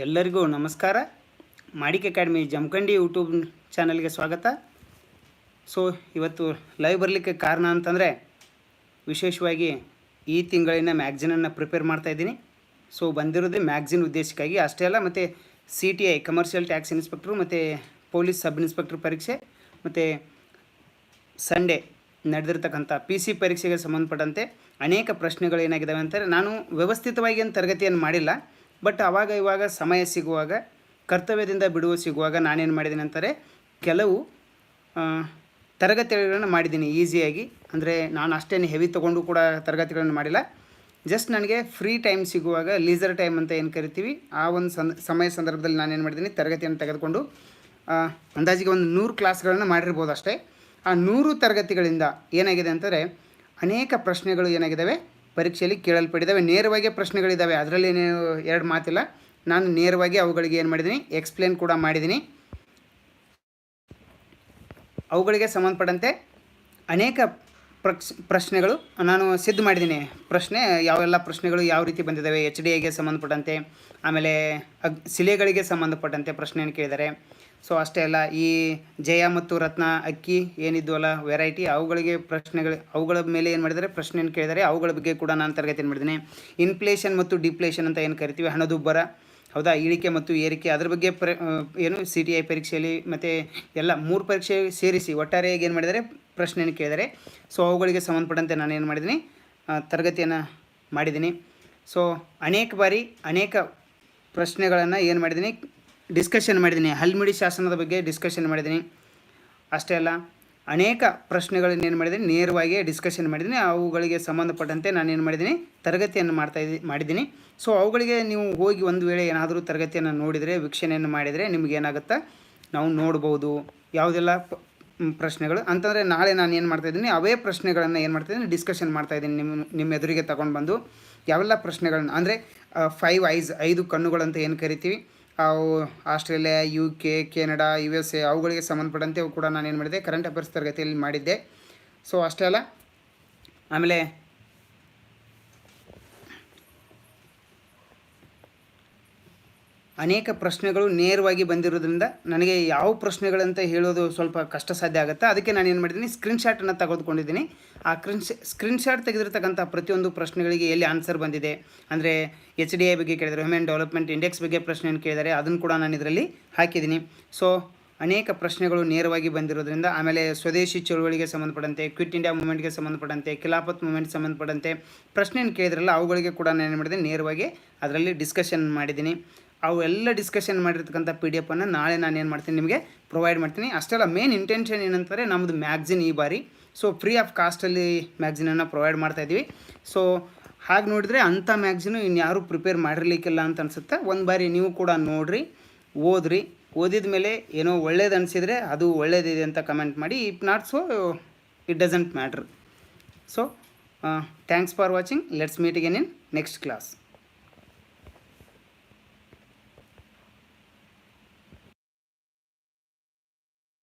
ಎಲ್ಲರಿಗೂ ನಮಸ್ಕಾರ. ಮಾಡಿಕ್ academy Jamkhandi YouTube ಚಾನಲ್ಗೆ ಸ್ವಾಗತ. ಸೊ ಇವತ್ತು ಲೈವ್ ಬರಲಿಕ್ಕೆ ಕಾರಣ ಅಂತಂದರೆ, ವಿಶೇಷವಾಗಿ ಈ ತಿಂಗಳಿನ ಮ್ಯಾಗ್ಝಿನನ್ನು ಪ್ರಿಪೇರ್ ಮಾಡ್ತಾಯಿದ್ದೀನಿ ಸೊ ಬಂದಿರೋದೇ ಮ್ಯಾಗ್ಝಿನ್ ಉದ್ದೇಶಕ್ಕಾಗಿ. ಅಷ್ಟೇ ಅಲ್ಲ, ಮತ್ತು C T I commercial tax inspector ಮತ್ತು ಪೊಲೀಸ್ ಸಬ್ ಇನ್ಸ್ಪೆಕ್ಟ್ರ್ ಪರೀಕ್ಷೆ, ಮತ್ತು ಸಂಡೇ ನಡೆದಿರ್ತಕ್ಕಂಥ ಪಿ ಸಿ ಪರೀಕ್ಷೆಗೆ ಸಂಬಂಧಪಟ್ಟಂತೆ ಅನೇಕ ಪ್ರಶ್ನೆಗಳು ಏನಾಗಿದ್ದಾವೆ ಅಂತಾರೆ ನಾನು ವ್ಯವಸ್ಥಿತವಾಗಿ ಏನು ತರಗತಿಯನ್ನು ಮಾಡಿಲ್ಲ. ಬಟ್ ಆವಾಗ ಇವಾಗ ಸಮಯ ಸಿಗುವಾಗ, ಕರ್ತವ್ಯದಿಂದ ಬಿಡುವು ಸಿಗುವಾಗ ನಾನೇನು ಮಾಡಿದ್ದೀನಿ ಅಂತಾರೆ, ಕೆಲವು ತರಗತಿಗಳನ್ನು ಮಾಡಿದ್ದೀನಿ ಈಸಿಯಾಗಿ. ಅಂದರೆ ನಾನು ಅಷ್ಟೇನು ಹೆವಿ ತೊಗೊಂಡು ಕೂಡ ತರಗತಿಗಳನ್ನು ಮಾಡಿಲ್ಲ. ಜಸ್ಟ್ ನನಗೆ ಫ್ರೀ ಟೈಮ್ ಸಿಗುವಾಗ ಲೀಸರ್ ಟೈಮ್ ಅಂತ ಏನು ಕರಿತೀವಿ, ಆ ಒಂದು ಸಂದ ಸಮಯ ಸಂದರ್ಭದಲ್ಲಿ ನಾನೇನು ಮಾಡಿದ್ದೀನಿ, ತರಗತಿಯನ್ನು ತೆಗೆದುಕೊಂಡು ಅಂದಾಜಿಗೆ ಒಂದು ನೂರು ಕ್ಲಾಸ್ಗಳನ್ನು ಮಾಡಿರ್ಬೋದು ಅಷ್ಟೇ. ಆ ನೂರು ತರಗತಿಗಳಿಂದ ಏನಾಗಿದೆ ಅಂತಾರೆ, ಅನೇಕ ಪ್ರಶ್ನೆಗಳು ಏನಾಗಿದ್ದಾವೆ ಪರೀಕ್ಷೆಯಲ್ಲಿ ಕೇಳಲ್ಪಟ್ಟಿದ್ದಾವೆ. ನೇರವಾಗಿ ಪ್ರಶ್ನೆಗಳಿದ್ದಾವೆ. ಅದರಲ್ಲಿ ಎರಡು ಮಾತಿಲ್ಲ. ನಾನು ನೇರವಾಗಿ ಅವುಗಳಿಗೆ ಏನು ಮಾಡಿದ್ದೀನಿ? ಎಕ್ಸ್ಪ್ಲೇನ್ ಕೂಡ ಮಾಡಿದ್ದೀನಿ. ಅವುಗಳಿಗೆ ಸಂಬಂಧಪಟ್ಟಂತೆ ಅನೇಕ ಪ್ರಶ್ನೆಗಳು. ನಾನು ಸಿದ್ಧ ಮಾಡಿದ್ದೀನಿ. ಪ್ರಶ್ನೆ, ಯಾವೆಲ್ಲ ಪ್ರಶ್ನೆಗಳು ಯಾವ ರೀತಿ ಬಂದಿದ್ದಾವೆ ಎಚ್ ಡಿ ಎಗೆ ಸಂಬಂಧಪಟ್ಟಂತೆ, ಆಮೇಲೆ ಅಗ್, ಶಿಲೆಗಳಿಗೆ ಸಂಬಂಧಪಟ್ಟಂತೆ ಪ್ರಶ್ನೆಯನ್ನು ಕೇಳಿದ್ದಾರೆ. ಸೊ, ಅಷ್ಟೇ ಅಲ್ಲ, ಈ ಜಯ ಮತ್ತು ರತ್ನ, ಅಕ್ಕಿ ಏನಿದ್ವಲ್ಲ ವೆರೈಟಿ ಅವುಗಳಿಗೆ ಪ್ರಶ್ನೆಗಳು, ಅವುಗಳ ಮೇಲೆ ಏನು ಮಾಡಿದ್ದಾರೆ, ಪ್ರಶ್ನೆಯನ್ನು ಕೇಳಿದ್ದಾರೆ. ಅವುಗಳ ಬಗ್ಗೆ ಕೂಡ ನಾನು ತರಗತಿ ಮಾಡಿದ್ದೀನಿ. ಇನ್ಫ್ಲೇಷನ್ ಮತ್ತು ಡಿಪ್ಲೇಷನ್ ಅಂತ ಏನು ಕರಿತೀವಿ? ಹಣದುಬ್ಬರ. ಹೌದಾ? ಇಳಿಕೆ ಮತ್ತು ಏರಿಕೆ, ಅದ್ರ ಬಗ್ಗೆ ಪ್ರ ಏನು? ಸಿ ಟಿ ಐ ಪರೀಕ್ಷೆಯಲ್ಲಿ ಮತ್ತು ಎಲ್ಲ ಮೂರು ಪರೀಕ್ಷೆ ಸೇರಿಸಿ, ಒಟ್ಟಾರೆಯಾಗಿ ಏನು ಮಾಡಿದ್ದಾರೆ? ಪ್ರಶ್ನೆಯನ್ನು ಕೇಳಿದರೆ. ಸೊ ಅವುಗಳಿಗೆ ಸಂಬಂಧಪಟ್ಟಂತೆ ನಾನು ಏನು ಮಾಡಿದ್ದೀನಿ ತರಗತಿಯನ್ನು ಮಾಡಿದ್ದೀನಿ. ಸೊ ಅನೇಕ ಬಾರಿ ಅನೇಕ ಪ್ರಶ್ನೆಗಳನ್ನು ಏನು ಮಾಡಿದ್ದೀನಿ? ಡಿಸ್ಕಷನ್ ಮಾಡಿದ್ದೀನಿ. ಹಲ್ಮಿಡಿ ಶಾಸನದ ಬಗ್ಗೆ ಡಿಸ್ಕಷನ್ ಮಾಡಿದ್ದೀನಿ. ಅಷ್ಟೇ ಅಲ್ಲ, ಅನೇಕ ಪ್ರಶ್ನೆಗಳನ್ನು ಏನು ಮಾಡಿದ್ದೀನಿ? ನೇರವಾಗಿ ಡಿಸ್ಕಷನ್ ಮಾಡಿದ್ದೀನಿ. ಅವುಗಳಿಗೆ ಸಂಬಂಧಪಟ್ಟಂತೆ ನಾನು ಏನು ಮಾಡಿದ್ದೀನಿ? ತರಗತಿಯನ್ನು ಮಾಡ್ತಾ ಇದ್ದೀನಿ ಮಾಡಿದ್ದೀನಿ. ಸೊ ಅವುಗಳಿಗೆ ನೀವು ಹೋಗಿ ಒಂದು ವೇಳೆ ಏನಾದರೂ ತರಗತಿಯನ್ನು ನೋಡಿದರೆ, ವೀಕ್ಷಣೆಯನ್ನು ಮಾಡಿದರೆ ನಿಮಗೇನಾಗುತ್ತೆ ನಾವು ನೋಡ್ಬೋದು. ಯಾವುದೆಲ್ಲ ಪ್ರಶ್ನೆಗಳು. ಅಂತಂದರೆ ನಾಳೆ ನಾನು ಏನು ಮಾಡ್ತಾಯಿದ್ದೀನಿ ಅವೇ ಪ್ರಶ್ನೆಗಳನ್ನು ಏನು ಮಾಡ್ತಾಯಿದ್ದೀನಿ ಡಿಸ್ಕಷನ್ ಮಾಡ್ತಾಯಿದ್ದೀನಿ ನಿಮ್ಮ ನಿಮ್ಮ ಎದುರಿಗೆ ತಗೊಂಡು ಬಂದು. ಯಾವೆಲ್ಲ ಪ್ರಶ್ನೆಗಳನ್ನ, ಅಂದರೆ ಫೈವ್ ಐಸ್ ಐದು ಕಣ್ಣುಗಳಂತ ಏನು ಕರಿತೀವಿ, ಅವು Australia U K Canada U S A ಅವುಗಳಿಗೆ ಸಂಬಂಧಪಟ್ಟಂತೆ ಕೂಡ ನಾನು ಏನು ಮಾಡಿದೆ ಕರೆಂಟ್ ಅಫೇರ್ಸ್ ತರಗತಿಯಲ್ಲಿ ಮಾಡಿದ್ದೆ. ಸೊ ಅಷ್ಟೇ ಅಲ್ಲ. ಆಮೇಲೆ ಅನೇಕ ಪ್ರಶ್ನೆಗಳು ನೇರವಾಗಿ ಬಂದಿರೋದ್ರಿಂದ ನನಗೆ ಯಾವ ಪ್ರಶ್ನೆಗಳಂತ ಹೇಳೋದು ಸ್ವಲ್ಪ ಕಷ್ಟ ಸಾಧ್ಯ ಆಗುತ್ತೆ? ಅದಕ್ಕೆ ನಾನು ಏನು ಮಾಡಿದ್ದೀನಿ ಸ್ಕ್ರೀನ್ಶಾಟನ್ನು ತೆಗೆದುಕೊಂಡಿದ್ದೀನಿ. ಆ ಕ್ರಿನ್ ಸ್ಕ್ರೀನ್ಶಾಟ್ ತೆಗೆದಿರ್ತಕ್ಕಂಥ ಪ್ರತಿಯೊಂದು ಪ್ರಶ್ನೆಗಳಿಗೆ ಎಲ್ಲಿ ಆನ್ಸರ್ ಬಂದಿದೆ? ಅಂದರೆ ಎಚ್ ಡಿ ಐ ಬಗ್ಗೆ ಕೇಳಿದರೆ ಹ್ಯೂಮನ್ ಡೆವಲಪ್ಮೆಂಟ್ ಇಂಡೆಕ್ಸ್ ಬಗ್ಗೆ ಪ್ರಶ್ನೆಯನ್ನು ಕೇಳಿದರೆ ಅದನ್ನು ಕೂಡ ನಾನು ಇದರಲ್ಲಿ ಹಾಕಿದ್ದೀನಿ. ಸೊ ಅನೇಕ ಪ್ರಶ್ನೆಗಳು ನೇರವಾಗಿ ಬಂದಿರೋದ್ರಿಂದ, ಆಮೇಲೆ ಸ್ವದೇಶಿ ಚಳುವಳಿಗೆ ಸಂಬಂಧಪಟ್ಟಂತೆ ಕ್ವಿಟ್ ಇಂಡಿಯಾ ಮೂಮೆಂಟ್ಗೆ ಸಂಬಂಧಪಟ್ಟಂತೆ ಖಿಲಾಫತ್ ಮೂಮೆಂಟ್ ಸಂಬಂಧಪಟ್ಟಂತೆ ಪ್ರಶ್ನೆಯನ್ನು ಕೇಳಿದ್ರಲ್ಲ, ಅವುಗಳಿಗೆ ಕೂಡ ನಾನು ಏನು ಮಾಡಿದೆ ನೇರವಾಗಿ ಅದರಲ್ಲಿ ಡಿಸ್ಕಷನ್ ಮಾಡಿದ್ದೀನಿ. ಅವೆಲ್ಲ ಡಿಸ್ಕಷನ್ ಮಾಡಿರ್ತಕ್ಕಂಥ ಪಿ ಡಿ ಎಫನ್ನು ನಾಳೆ ನಾನು ಏನು ಮಾಡ್ತೀನಿ ನಿಮಗೆ ಪ್ರೊವೈಡ್ ಮಾಡ್ತೀನಿ. ಅಷ್ಟೆಲ್ಲ ಮೇನ್ ಇಂಟೆನ್ಷನ್ ಏನಂತಾರೆ ನಮ್ಮದು ಮ್ಯಾಗ್ಝಿನ್ ಈ ಬಾರಿ. ಸೊ ಫ್ರೀ ಆಫ್ ಕಾಸ್ಟಲ್ಲಿ ಮ್ಯಾಗ್ಝಿನನ್ನು ಪ್ರೊವೈಡ್ ಮಾಡ್ತಾ ಇದ್ದೀವಿ ಸೊ ಹಾಗೆ ನೋಡಿದರೆ ಅಂಥ ಮ್ಯಾಗ್ಝಿನು ಇನ್ಯಾರೂ ಪ್ರಿಪೇರ್ ಮಾಡಿರ್ಲಿಕ್ಕಿಲ್ಲ ಅಂತ ಅನಿಸುತ್ತೆ. ಒಂದು ಬಾರಿ ನೀವು ಕೂಡ ನೋಡಿರಿ, ಓದ್ರಿ. ಓದಿದ ಮೇಲೆ ಏನೋ ಒಳ್ಳೇದು ಅನಿಸಿದರೆ ಅದು ಒಳ್ಳೇದಿದೆ ಅಂತ ಕಮೆಂಟ್ ಮಾಡಿ. If not so it doesn't matter so thanks for watching let's meet again in next class